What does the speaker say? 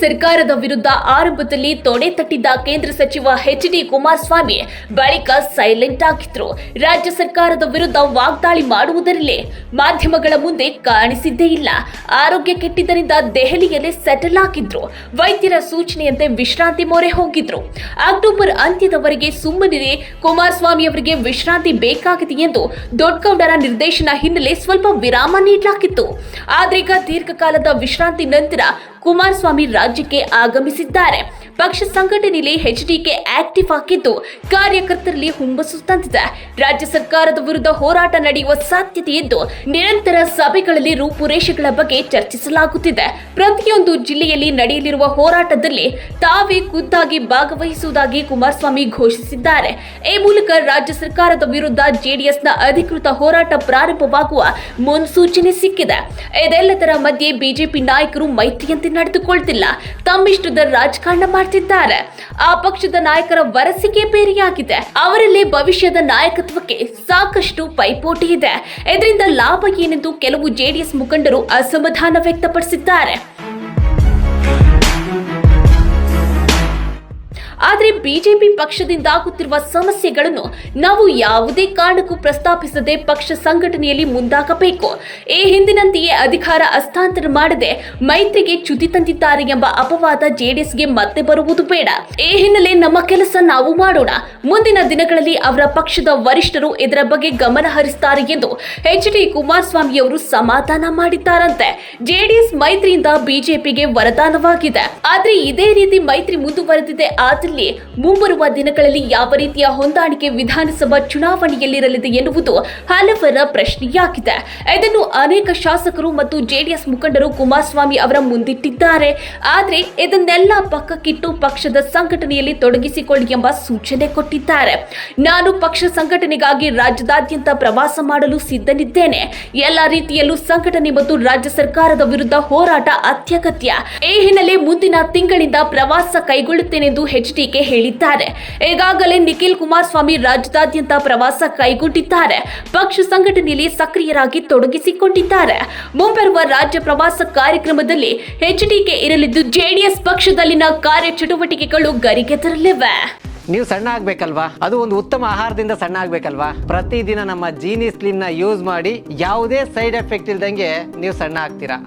ಸರ್ಕಾರದ ವಿರುದ್ಧ ಆರಂಭದಲ್ಲಿ ತೊಡೆ ತಟ್ಟಿದ್ದ ಕೇಂದ್ರ ಸಚಿವ ಎಚ್ ಡಿ ಕುಮಾರಸ್ವಾಮಿ ಬಳಿಕ ಸೈಲೆಂಟ್ ಆಗಿದ್ರು. ರಾಜ್ಯ ಸರ್ಕಾರದ ವಿರುದ್ಧ ವಾಗ್ದಾಳಿ ಮಾಡುವುದರಲ್ಲೇ ಮಾಧ್ಯಮಗಳ ಮುಂದೆ ಕಾಣಿಸಿದ್ದೇ ಇಲ್ಲ. ಆರೋಗ್ಯ ಕೆಟ್ಟಿದ್ದರಿಂದ ದೆಹಲಿಯಲ್ಲೇ ಸೆಟಲ್ ಆಗಿದ್ರು. ವೈದ್ಯರ ಸೂಚನೆಯಂತೆ ವಿಶ್ರಾಂತಿ ಮೊರೆ ಹೋಗಿದ್ರು. ಅಕ್ಟೋಬರ್ ಅಂತ್ಯದವರೆಗೆ ಸುಮ್ಮನಿರಿ, ಕುಮಾರಸ್ವಾಮಿ ಅವರಿಗೆ ವಿಶ್ರಾಂತಿ ಬೇಕಾಗಿದೆ ಎಂದು ದೊಡ್ಡಗೌಡರ ನಿರ್ದೇಶನ ಹಿನ್ನೆಲೆ ಸ್ವಲ್ಪ ವಿರಾಮ ನೀಡಲಾಗಿತ್ತು. ಆದ್ರೀಗ ದೀರ್ಘಕಾಲದ ವಿಶ್ರಾಂತಿ ನಂತರ ಕುಮಾರಸ್ವಾಮಿ ರಾಜ್ಯಕ್ಕೆ ಆಗಮಿಸಿದ್ದಾರೆ. ಪಕ್ಷ ಸಂಘಟನೆಯಲ್ಲಿ ಎಚ್ಡಿಕೆ ಆಕ್ಟಿವ್ ಆಗಿದ್ದು, ಕಾರ್ಯಕರ್ತರಲ್ಲಿ ಹುಮ್ಮಸ್ಸು ತಂದಿದೆ. ರಾಜ್ಯ ಸರ್ಕಾರದ ವಿರುದ್ಧ ಹೋರಾಟ ನಡೆಯುವ ಸಾಧ್ಯತೆ ಇದ್ದು, ನಿರಂತರ ಸಭೆಗಳಲ್ಲಿ ರೂಪುರೇಷೆಗಳ ಬಗ್ಗೆ ಚರ್ಚಿಸಲಾಗುತ್ತಿದೆ. ಪ್ರತಿಯೊಂದು ಜಿಲ್ಲೆಯಲ್ಲಿ ನಡೆಯಲಿರುವ ಹೋರಾಟದಲ್ಲಿ ತಾವೇ ಖುದ್ದಾಗಿ ಭಾಗವಹಿಸುವುದಾಗಿ ಕುಮಾರಸ್ವಾಮಿ ಘೋಷಿಸಿದ್ದಾರೆ. ಈ ಮೂಲಕ ರಾಜ್ಯ ಸರ್ಕಾರದ ವಿರುದ್ಧ ಜೆಡಿಎಸ್ನ ಅಧಿಕೃತ ಹೋರಾಟ ಪ್ರಾರಂಭವಾಗುವ ಮುನ್ಸೂಚನೆ ಸಿಕ್ಕಿದೆ. ಇದೆಲ್ಲದರ ಮಧ್ಯೆ ಬಿಜೆಪಿ ನಾಯಕರು ಮೈತ್ರಿಯಂತೆ ನಡೆದುಕೊಳ್ತಿಲ್ಲ. ತಮ್ಮಿಷ್ಟದ ರಾಜಕಾರಣ ಮಾಡ್ತಿದ್ದಾರೆ. ಆ ಪಕ್ಷದ ನಾಯಕರ ವರಸಿಗೆ ಬೇರೆಯಾಗಿದೆ. ಅವರಲ್ಲಿ ಭವಿಷ್ಯದ ನಾಯಕತ್ವಕ್ಕೆ ಸಾಕಷ್ಟು ಪೈಪೋಟಿ ಇದೆ. ಇದರಿಂದ ಲಾಭ ಏನೆಂದು ಕೆಲವು ಜೆಡಿಎಸ್ ಮುಖಂಡರು ಅಸಮಾಧಾನ ವ್ಯಕ್ತಪಡಿಸಿದ್ದಾರೆ. ಆದರೆ ಬಿಜೆಪಿ ಪಕ್ಷದಿಂದ ಆಗುತ್ತಿರುವ ಸಮಸ್ಯೆಗಳನ್ನು ನಾವು ಯಾವುದೇ ಕಾರಣಕ್ಕೂ ಪ್ರಸ್ತಾಪಿಸದೆ ಪಕ್ಷ ಸಂಘಟನೆಯಲ್ಲಿ ಮುಂದಾಗಬೇಕು. ಈ ಹಿಂದಿನಂತೆಯೇ ಅಧಿಕಾರ ಹಸ್ತಾಂತರ ಮಾಡದೆ ಮೈತ್ರಿಗೆ ಚ್ಯುತಿ ತಂದಿದ್ದಾರೆ ಎಂಬ ಅಪವಾದ ಜೆಡಿಎಸ್ಗೆ ಮತ್ತೆ ಬರುವುದು ಬೇಡ. ಈ ಹಿನ್ನೆಲೆ ನಮ್ಮ ಕೆಲಸ ನಾವು ಮಾಡೋಣ. ಮುಂದಿನ ದಿನಗಳಲ್ಲಿ ಅವರ ಪಕ್ಷದ ವರಿಷ್ಠರು ಇದರ ಬಗ್ಗೆ ಗಮನ ಹರಿಸುತ್ತಾರೆ ಎಂದು ಎಚ್ ಡಿ ಕುಮಾರಸ್ವಾಮಿ ಅವರು ಸಮಾಧಾನ ಮಾಡಿದ್ದಾರಂತೆ. ಜೆಡಿಎಸ್ ಮೈತ್ರಿಯಿಂದ ಬಿಜೆಪಿಗೆ ವರದಾನವಾಗಿದೆ. ಆದರೆ ಇದೇ ರೀತಿ ಮೈತ್ರಿ ಮುಂದುವರೆದಿದೆ ಮುಂಬರುವ ದಿನಗಳಲ್ಲಿ ಯಾವ ರೀತಿಯ ಹೊಂದಾಣಿಕೆ ವಿಧಾನಸಭಾ ಚುನಾವಣೆಯಲ್ಲಿರಲಿದೆ ಎನ್ನುವುದು ಹಲವರ ಪ್ರಶ್ನೆಯಾಗಿದೆ. ಇದನ್ನು ಅನೇಕ ಶಾಸಕರು ಮತ್ತು ಜೆಡಿಎಸ್ ಮುಖಂಡರು ಕುಮಾರಸ್ವಾಮಿ ಅವರ ಮುಂದಿಟ್ಟಿದ್ದಾರೆ. ಆದರೆ ಇದನ್ನೆಲ್ಲ ಪಕ್ಕಕ್ಕಿಟ್ಟು ಪಕ್ಷದ ಸಂಘಟನೆಯಲ್ಲಿ ತೊಡಗಿಸಿಕೊಳ್ಳಿ ಎಂಬ ಸೂಚನೆ ಕೊಟ್ಟಿದ್ದಾರೆ. ನಾನು ಪಕ್ಷ ಸಂಘಟನೆಗಾಗಿ ರಾಜ್ಯದಾದ್ಯಂತ ಪ್ರವಾಸ ಮಾಡಲು ಸಿದ್ಧನಿದ್ದೇನೆ. ಎಲ್ಲ ರೀತಿಯಲ್ಲೂ ಸಂಘಟನೆ ಮತ್ತು ರಾಜ್ಯ ಸರ್ಕಾರದ ವಿರುದ್ಧ ಹೋರಾಟ ಅತ್ಯಗತ್ಯ. ಈ ಹಿನ್ನೆಲೆ ಮುಂದಿನ ತಿಂಗಳಿಂದ ಪ್ರವಾಸ ಕೈಗೊಳ್ಳುತ್ತೇನೆಂದು ಎಚ್ಡಿಕೆ ಹೇಳಿದ್ದಾರೆ. ಈಗಾಗಲೇ ನಿಖಿಲ್ ಕುಮಾರಸ್ವಾಮಿ ರಾಜ್ಯದಾದ್ಯಂತ ಪ್ರವಾಸ ಕೈಗೊಂಡಿದ್ದಾರೆ. ಪಕ್ಷ ಸಂಘಟನೆಯಲ್ಲಿ ಸಕ್ರಿಯರಾಗಿ ತೊಡಗಿಸಿಕೊಂಡಿದ್ದಾರೆ. ಮುಂಬರುವ ರಾಜ್ಯ ಪ್ರವಾಸ ಕಾರ್ಯಕ್ರಮದಲ್ಲಿ ಎಚ್ಡಿಕೆ ಇರಲಿದ್ದು ಜೆಡಿಎಸ್ ಪಕ್ಷದಲ್ಲಿನ ಕಾರ್ಯಚಟುವಟಿಕೆಗಳು ಗರಿಗೆದರಲಿವೆ ನೀವು ಸಣ್ಣ ಆಗ್ಬೇಕಲ್ವಾ? ಅದು ಒಂದು ಉತ್ತಮ ಆಹಾರದಿಂದ ಸಣ್ಣ ಆಗ್ಬೇಕಲ್ವಾ? ಪ್ರತಿದಿನ ನಮ್ಮ ಜೀನಿ ಸ್ಲಿಮ್ನ ಯೂಸ್ ಮಾಡಿ ಯಾವುದೇ ಸೈಡ್ ಎಫೆಕ್ಟ್ ಇಲ್ದಂಗೆ ನೀವು ಸಣ್ಣ ಆಗ್ತೀರಾ?